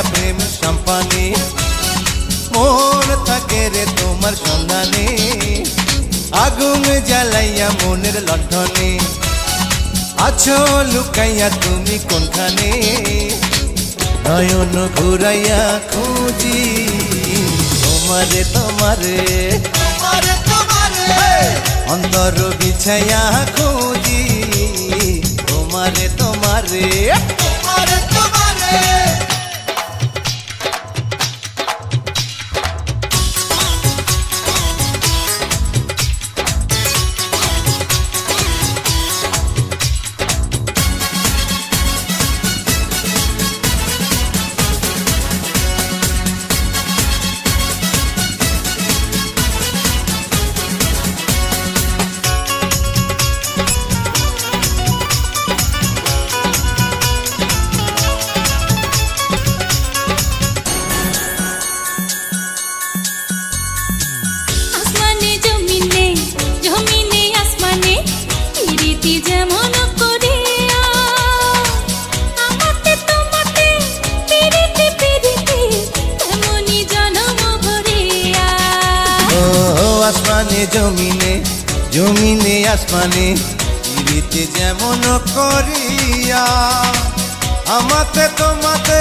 ভাসাইয়া প্রেম সম্পানে মন থাকে রে তোমার সন্ধানে আগুন জ্বালাইয়া মনের লণ্ঠনে আছো লুকাইয়া তুমি কোনখানে নয়ন ঘুরাইয়া খুঁজি তোমারে তোমারে তোমারে তোমারে অন্তর বিছাইয়া খুঁজি আসমানে জমিনে জমিনে আসমানে পিরিতে যেমন করিয়া আমাতে তোমাতে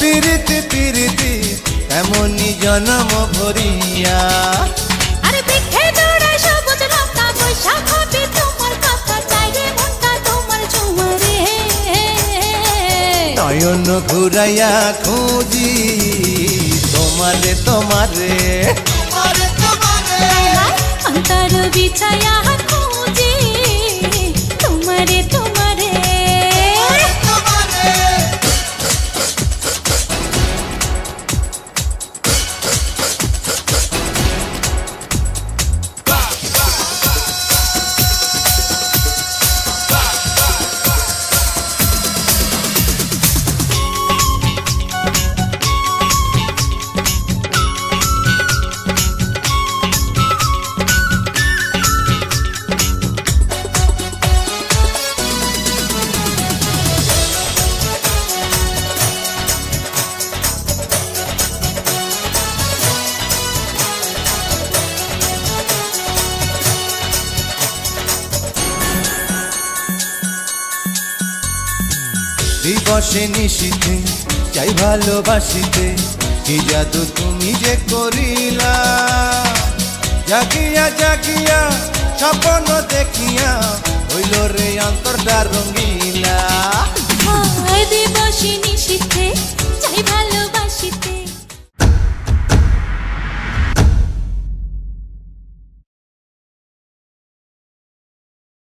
পিরিতি পিরিতি এমনই জন্ম ভরিয়া। আরে বৃক্ষে দৌড়ায় সবুজ লতা বৈশাখ তোমার কথা চাই রে মনটা তোমার ঝুমরে নয়ন ঘুরাইয়া খুঁজি তোমারে তোমারে। অন্তর দিবসে নিশিতে, চাই ভালোবাসিতে, কি জাদু তুমি যে করিলা? জাগিয়া জাগিয়া, স্বপ্ন দেখিয়া, হইল রে অন্তরটা রঙিলা। দিবসে দিবসে